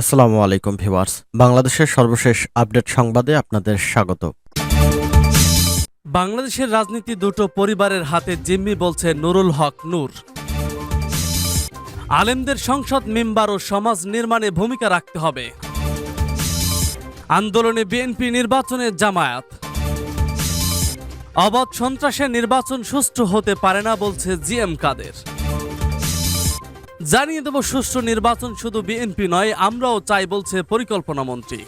আসসালামু আলাইকুম ভিউয়ার্স। বাংলাদেশের সর্বশেষ আপডেট সংবাদে আপনাদের স্বাগত। বাংলাদেশের রাজনীতি দুটো পরিবারের হাতে জিম্মি বলছে নুরুল হক নূর। আলেমদের সংসদ মেম্বার ও সমাজ নির্মাণে ভূমিকা রাখতে হবে। আন্দোলনে বিএনপি নির্বাচনে জামায়াত। অবাধ সন্ত্রাসের নির্বাচন সুষ্ঠু হতে পারে না বলছে জিএম কাদের। জানিয়ে দেব, সুষ্ঠু নির্বাচন শুধু বিএনপি নয়, আমরাও চাই, বলছে পরিকল্পনা মন্ত্রী।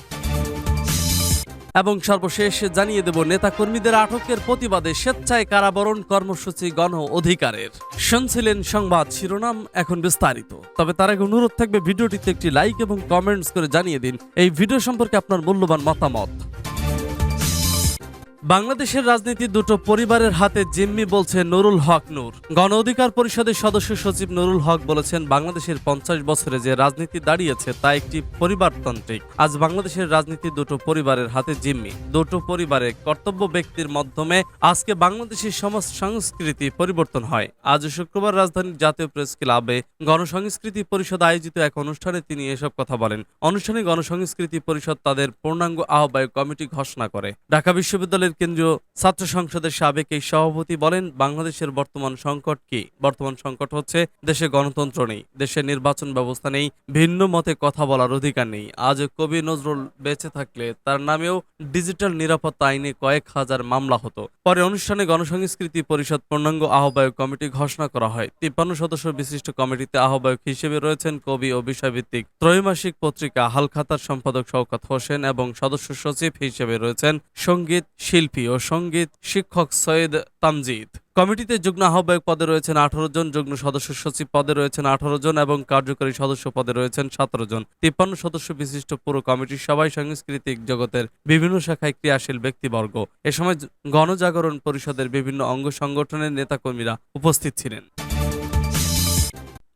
এবং সর্বশেষ জানিয়ে দেব, নেতাকর্মীদের আটকের প্রতিবাদে স্বেচ্ছায় কারাবরণ কর্মসূচি গণ অধিকারের। শুনছিলেন সংবাদ শিরোনাম, এখন বিস্তারিত। তবে তার আগে অনুরোধ থাকবে, ভিডিওটিতে একটি লাইক এবং কমেন্টস করে জানিয়ে দিন। এই ভিডিও সম্পর্কে আপনার মূল্যবান মতামত। বাংলাদেশের রাজনীতি দুটো পরিবারের হাতে জিম্মি বলছে নুরুল হক নূর। গণ অধিকার পরিষদের সদস্য সচিব নুরুল হক বলেছেন, বাংলাদেশের পঞ্চাশ বছরে যে রাজনীতি দাঁড়িয়েছে তা একটি পরিবারতান্ত্রিক। আজ বাংলাদেশের রাজনীতি দুটো পরিবারের হাতে জিম্মি। দুটো পরিবারের কর্তব্য ব্যক্তির মাধ্যমে আজকে বাংলাদেশের সমাজ সংস্কৃতি পরিবর্তন হয়। আজ শুক্রবার রাজধানীর জাতীয় প্রেস ক্লাবে গণসংস্কৃতি পরিষদ আয়োজিত এক অনুষ্ঠানে তিনি এসব কথা বলেন। অনুষ্ঠানে গণসংস্কৃতি পরিষদ তাদের পূর্ণাঙ্গ আহ্বায়ক কমিটি ঘোষণা করে। ঢাকা বিশ্ববিদ্যালয়ের কেন্দ্রীয় ছাত্র সংসদের সাবেক এই সভাপতি বলেন, বাংলাদেশের বর্তমান সংকট কি? বর্তমান সংকট হচ্ছে দেশে গণতন্ত্র নেই দেশে নির্বাচন ব্যবস্থা নেই, ভিন্ন মতে কথা বলার অধিকার নেই। আজ কবি নজরুল বেঁচে থাকলে তার নামেও ডিজিটাল নিরাপত্তা আইনে কয়েক হাজার মামলা হতো। পরে অনুষ্ঠানে গণসংস্কৃতি পরিষদ পূর্ণাঙ্গ আহ্বায়ক কমিটি ঘোষণা করা হয়। তিপ্পান্ন সদস্য বিশিষ্ট কমিটিতে আহ্বায়ক হিসেবে রয়েছেন কবি ও বিষয়ভিত্তিক ত্রৈমাসিক পত্রিকা হালখাতার সম্পাদক শওকত হোসেন এবং সদস্য সচিব হিসেবে রয়েছেন সংগীত, শিল্পী ও সংগীত শিক্ষক সৈয়দ তামজিদ। কমিটিতে যুগ্ম আহ্বায়ক পদে রয়েছেন আঠারো জন, যুগ্ম সদস্য সচিব পদে রয়েছেন আঠারো জন এবং কার্যকরী সদস্য পদে রয়েছেন সতেরো জন। তিপ্পান্ন সদস্য বিশিষ্ট পুরো কমিটির সবাই সাংস্কৃতিক জগতের বিভিন্ন শাখায় ক্রিয়াশীল ব্যক্তিবর্গ। এ সময় গণজাগরণ পরিষদের বিভিন্ন অঙ্গ সংগঠনের নেতাকর্মীরা উপস্থিত ছিলেন।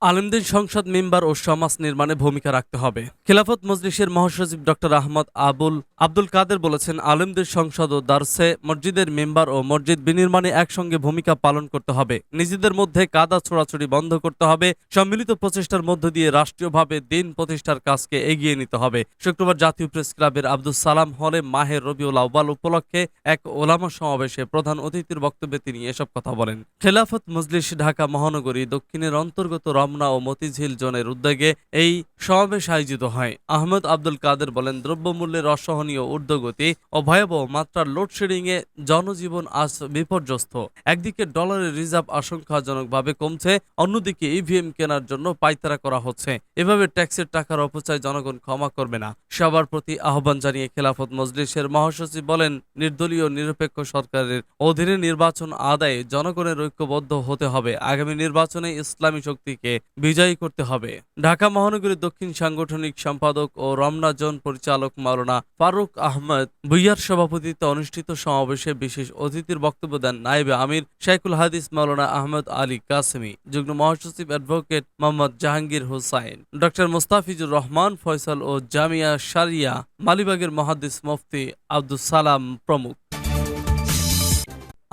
আলেমদের সংসদ মেম্বার ও সমাজ নির্মাণে ভূমিকা রাখতে হবে। খেলাফত মজলিসের মহাসচিব ডক্টর আহমদ আবুল, আব্দুল কাদের বলেছেন, আলেমদের সংসদ ও দার্সে মসজিদের মেম্বার ও মসজিদ বিনির্মাণে একসঙ্গে ভূমিকা পালন করতে হবে। নিজেদের মধ্যে কাদা ছোড়াছড়ি বন্ধ করতে হবে। সম্মিলিত প্রচেষ্টার মধ্য দিয়ে রাষ্ট্রীয়ভাবে দিন প্রতিষ্ঠার কাজকে এগিয়ে নিতে হবে। শুক্রবার জাতীয় প্রেস ক্লাবের আব্দুল সালাম হলে মাহের রবিউল আউ্বাল উপলক্ষে এক ওলামা সমাবেশে প্রধান অতিথির বক্তব্যে তিনি এসব কথা বলেন। খেলাফত মজলিস ঢাকা মহানগরী দক্ষিণের অন্তর্গত রমনা ও মতিঝিল জোনের উদ্যোগে এই সমাবেশ আয়োজিত হয়। আহমদ আব্দুল কাদের বলেন, দ্রব্যমূল্যের অসহনীয় ঊর্ধ্বগতি ও ভয়াবহ মাত্রার লোডশেডিং এ জনজীবন আজ বিপর্যস্ত। একদিকে ডলারের রিজার্ভ আশঙ্কাজনকভাবে কমছে, অন্যদিকে ইভিএম কেনার জন্য পাইতারা করা হচ্ছে। এভাবে ট্যাক্সের টাকার অপচয় জনগণ ক্ষমা করবে না। সবার প্রতি আহ্বান জানিয়ে খেলাফত মজলিসের মহাসচিব বলেন, নির্দলীয় নিরপেক্ষ সরকারের অধীনে নির্বাচন আদায়ে জনগণের ঐক্যবদ্ধ হতে হবে। আগামী নির্বাচনে ইসলামী শক্তিকে বিজয়ী করতে হবে। ঢাকা মহানগরীর দক্ষিণ সাংগঠনিক সম্পাদক ও রমনা জোন পরিচালক মাওলানা ফারুক আহমদ ভুইয়ার সভাপতিত্বে অনুষ্ঠিত সমাবেশে বিশেষ অতিথির বক্তব্য দেন নাইবে আমির শেখুল হাদিস মাওলানা আহমদ আলী কাসেমি, যুগ্ম মহাসচিব অ্যাডভোকেট মোহাম্মদ জাহাঙ্গীর হোসাইন, ডক্টর মোস্তাফিজুর রহমান ফয়সাল ও জামিয়া শারিয়া, মালিবাগের মহাদিস মুফতি আব্দুল সালাম প্রমুখ।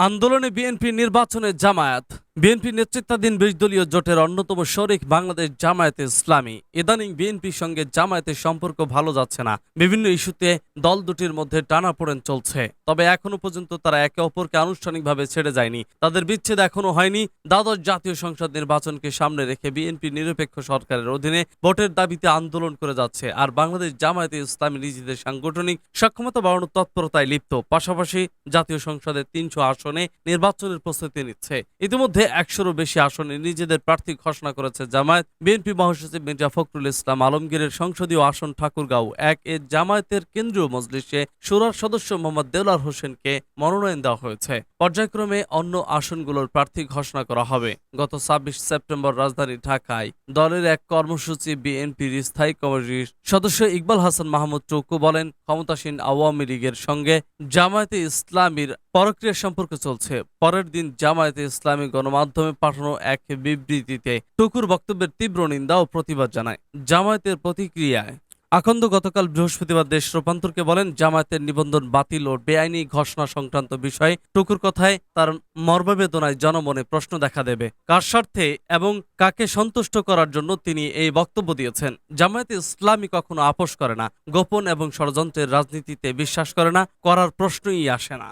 আন্দোলনে বিএনপি নির্বাচনে জামায়াত বিএনপি নেতৃত্বাধীন বিশ দলীয় জোটের অন্যতম শরিক বাংলাদেশ জামায়াতে ইসলামী। ইদানিং বিএনপির সঙ্গে জামায়াতের সম্পর্ক ভালো যাচ্ছে না। বিভিন্ন ইস্যুতে দল দুটির মধ্যে টানাপোড়েন চলছে। তবে এখনও পর্যন্ত তারা একে অপরকে আনুষ্ঠানিকভাবে ছেড়ে যায়নি। তাদের বিচ্ছেদ এখনও হয়নি। দ্বাদশ জাতীয় সংসদ নির্বাচনকে সামনে রেখে বিএনপি নিরপেক্ষ সরকারের অধীনে ভোটের দাবিতে আন্দোলন করে যাচ্ছে। আর বাংলাদেশ জামায়াতে ইসলামী নিজেদের সাংগঠনিক সক্ষমতা বাড়ানোর তৎপরতায় লিপ্ত। পাশাপাশি জাতীয় সংসদের তিনশো আসনে নির্বাচনের প্রস্তুতি নিচ্ছে। ইতিমধ্যে একশোরও বেশি আসনে নিজেদের প্রার্থী ঘোষণা করেছে জামায়াত। বিএনপি মহাসচিব মির্জা ফখরুল ইসলাম আলমগীরের সংসদীয় আসন ঠাকুরগাঁও এক এ জামায়াতের কেন্দ্রীয় মজলিসে সুরার সদস্য মোহাম্মদ দেওলার হোসেনকে মনোনয়ন দেওয়া হয়েছে। পর্যায়ক্রমে অন্য আসনগুলোর প্রার্থী ঘোষণা করা হবে। গত ছাব্বিশ সেপ্টেম্বর রাজধানী ঢাকায় দলের এক কর্মসূচি বিএনপির স্থায়ী কমিটির সদস্য ইকবাল হাসান মাহমুদ চৌকু বলেন, ক্ষমতাসীন আওয়ামী লীগের সঙ্গে জামায়াতে ইসলামীর পরক্রিয়া সম্পর্ক চলছে। পরের দিন জামায়াতে ইসলামী গণমাধ্যমে পাঠানো এক বিবৃতিতে টুকুর বক্তব্যের তীব্র নিন্দা ও প্রতিবাদ জানায়। জামায়াতের প্রতিক্রিয়ায় আখন্দ গতকাল বৃহস্পতিবার দেশ রূপান্তরকে বলেন, জামায়াতের নিবন্ধন বাতিল ও বেআইনি ঘোষণা সংক্রান্ত বিষয়ে টুকুর কথায় তার মর্মবেদনায় জনমনে প্রশ্ন দেখা দেবে। কার স্বার্থে এবং কাকে সন্তুষ্ট করার জন্য তিনি এই বক্তব্য দিয়েছেন। জামায়াতে ইসলামী কখনো আপোষ করে না, গোপন এবং ষড়যন্ত্রের রাজনীতিতে বিশ্বাস করে না, করার প্রশ্নই আসে না।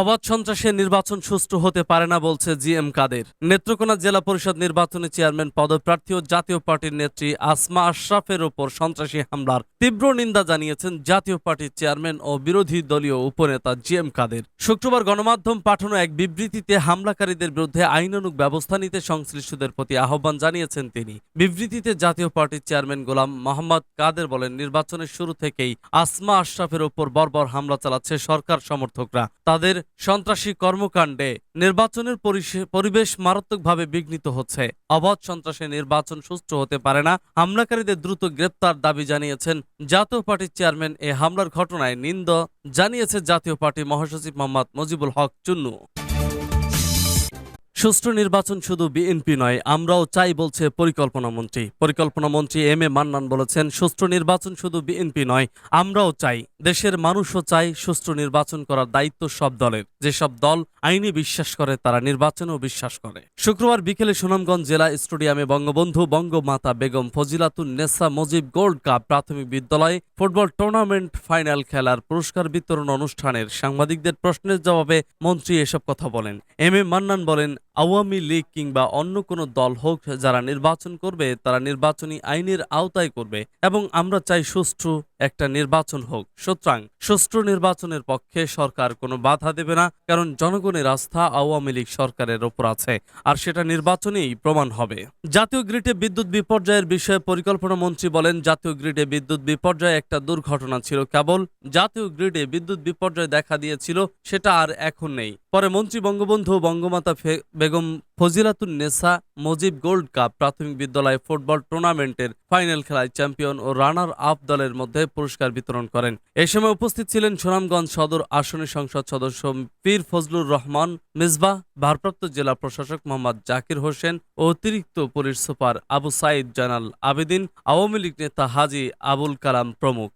অবাধ সন্ত্রাসে নির্বাচন সুষ্ঠু হতে পারে না বলছে জি এম কাদের। নেত্রকোনা জেলা পরিষদ নির্বাচনে চেয়ারম্যান, পদপ্রার্থী ও জাতীয় পার্টির নেত্রী আসমা আশরাফের ওপর সন্ত্রাসী হামলার তীব্র নিন্দা জানিয়েছেন জাতীয় পার্টির চেয়ারম্যান ও বিরোধী দলীয় উপনেতা জি এম কাদের। শুক্রবার গণমাধ্যম পাঠানো এক বিবৃতিতে হামলাকারীদের বিরুদ্ধে আইনানুগ ব্যবস্থা নিতে সংশ্লিষ্টদের প্রতি আহ্বান জানিয়েছেন তিনি। বিবৃতিতে জাতীয় পার্টির চেয়ারম্যান গোলাম মোহাম্মদ কাদের বলেন, নির্বাচনের শুরু থেকেই আসমা আশরাফের ওপর বর্বর হামলা চালাচ্ছে সরকার সমর্থকরা। তাদের সন্ত্রাসী কর্মকাণ্ডে নির্বাচনের পরিবেশ মারাত্মকভাবে বিঘ্নিত হচ্ছে। অবাধ সন্ত্রাসে নির্বাচন সুষ্ঠু হতে পারে না। হামলাকারীদের দ্রুত গ্রেপ্তার দাবি জানিয়েছেন জাতীয় পার্টির চেয়ারম্যান এ হামলার ঘটনায় নিন্দ জানিয়েছে জাতীয় পার্টি মহাসচিব মোহাম্মদ মুজিবুল হক চুন্নু। সুষ্ঠু নির্বাচন শুধু বিএনপি নয়, আমরাও চাই, বলছে পরিকল্পনা মন্ত্রী। পরিকল্পনা মন্ত্রী এম এ মান্নান বলেছেন, সুষ্ঠু নির্বাচন শুধু বিএনপি নয়, আমরাও চাই। দেশের মানুষও চাই সুষ্ঠু নির্বাচন করার দায়িত্ব সব দলের। যেসব দল আইনে বিশ্বাস করে, তারা নির্বাচনেও বিশ্বাস করে। শুক্রবার বিকেলে সুনামগঞ্জ জেলা স্টেডিয়ামে বঙ্গবন্ধু বঙ্গমাতা বেগম ফজিলাতুন নেসা মুজিব গোল্ড কাপ প্রাথমিক বিদ্যালয়ে ফুটবল টুর্নামেন্ট ফাইনাল খেলার পুরস্কার বিতরণ অনুষ্ঠানের সাংবাদিকদের প্রশ্নের জবাবে মন্ত্রী এসব কথা বলেন। এম এ মান্নান বলেন আওয়ামী লীগ কিংবা অন্য কোনো দল হোক যারা নির্বাচন করবে, তারা নির্বাচনী আইনের আওতায় করবে এবং আমরা চাই সুষ্ঠু একটা নির্বাচন হোক। সুতরাং সুষ্ঠু নির্বাচনের পক্ষে সরকার কোনো বাধা দেবে না, কারণ জনগণের আস্থা আওয়ামী লীগ সরকারের ওপর আছে, আর সেটা নির্বাচনেই প্রমাণ হবে। জাতীয় গ্রিডে বিদ্যুৎ বিপর্যয়ের বিষয়ে পরিকল্পনা মন্ত্রী বলেন, জাতীয় গ্রিডে বিদ্যুৎ বিপর্যয় একটা দুর্ঘটনা ছিল কেবল। জাতীয় গ্রিডে বিদ্যুৎ বিপর্যয় দেখা দিয়েছিল, সেটা আর এখন নেই। পরে মন্ত্রী বঙ্গবন্ধু বঙ্গমাতা বেগম ফজিলাতুন নেসা মুজিব গোল্ড কাপ প্রাথমিক বিদ্যালয় ফুটবল টুর্নামেন্টের ফাইনাল খেলায় চ্যাম্পিয়ন ও রানার আপ দলের মধ্যে পুরস্কার বিতরণ করেন। এই সময় উপস্থিত ছিলেন সুনামগঞ্জ সদর আসনী সংসদ সদস্য পীর ফজলুর রহমান মিসবাহ ভারপ্রাপ্ত জেলা প্রশাসক মোহাম্মদ জাকির হোসেন ও অতিরিক্ত পুলিশ সুপার আবু সাইদ জানাল আবেদিন, আওয়ামী লীগ নেতা হাজি আবুল কালাম প্রমুখ।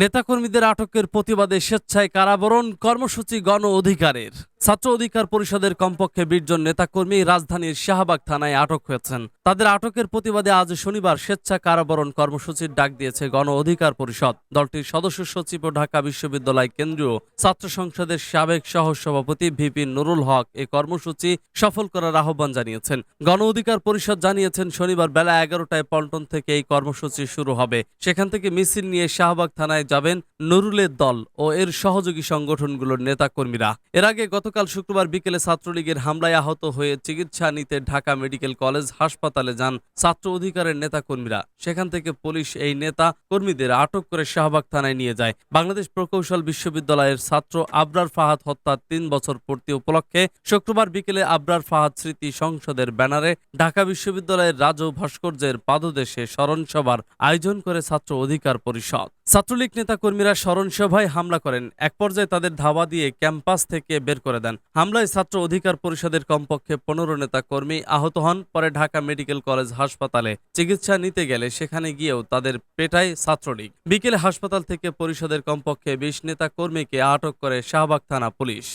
নেতাকর্মীদের আটকের প্রতিবাদে স্বেচ্ছায় কারাবরণ কর্মসূচি গণ অধিকারের। ছাত্র অধিকার পরিষদের কমপক্ষে বিশ নেতাকর্মী রাজধানীর শাহবাগ থানায় আটক হয়েছেন। তাদের আটকের প্রতিবাদে আজ শনিবার স্বেচ্ছা কারাবরণ কর্মসূচির ডাক দিয়েছে গণ অধিকার পরিষদ। দলটির সদস্য সচিব ও ঢাকা বিশ্ববিদ্যালয় কেন্দ্রীয় ছাত্র সংসদের সাবেক সহ সভাপতি ভিপি নুরুল হক এই কর্মসূচি সফল করার আহ্বান জানিয়েছেন। গণ অধিকার পরিষদ জানিয়েছেন, শনিবার বেলা এগারোটায় পল্টন থেকে এই কর্মসূচি শুরু হবে। সেখান থেকে মিছিল নিয়ে শাহবাগ থানায় যাবেন নুরুলের দল ও এর সহযোগী সংগঠনগুলোর নেতাকর্মীরা। এর আগে গতকাল শুক্রবার বিকেলে ছাত্রলীগের হামলায় আহত হয়ে চিকিৎসা নিতে ঢাকা মেডিকেল কলেজ হাসপাতালে যান ছাত্র অধিকারের নেতাকর্মীরা। সেখান থেকে পুলিশ এই নেতা কর্মীদের আটক করে শাহবাগ থানায় নিয়ে যায়। বাংলাদেশ প্রকৌশল বিশ্ববিদ্যালয়ের ছাত্র আবরার ফাহাদ হত্যার তিন বছর পূর্তি উপলক্ষে শুক্রবার বিকেলে আবরার ফাহাদ স্মৃতি সংসদের ব্যানারে ঢাকা বিশ্ববিদ্যালয়ের রাজু ভাস্কর্যের পাদদেশে স্মরণ সভার আয়োজন করে ছাত্র অধিকার পরিষদ। ছাত্রলীগ নেতাকর্মীরা স্মরণসভায় স্মরণ হামলা করেন। এক পর্যায়ে তাদের ধাওয়া দিয়ে ক্যাম্পাস থেকে বের করে দেন। হামলায় ছাত্র অধিকার পরিষদের কমপক্ষে পনেরো নেতা কর্মী আহত হন, পরে ঢাকা মেডিকেল কলেজ হাসপাতালে চিকিৎসা নিতে গেলে সেখানে গিয়েও তাদের পেটায় ছাত্রলীগ। বিকেলে হাসপাতাল থেকে পরিষদের কমপক্ষে বিশ নেতা কর্মীকে আটক করে শাহবাগ থানা পুলিশ।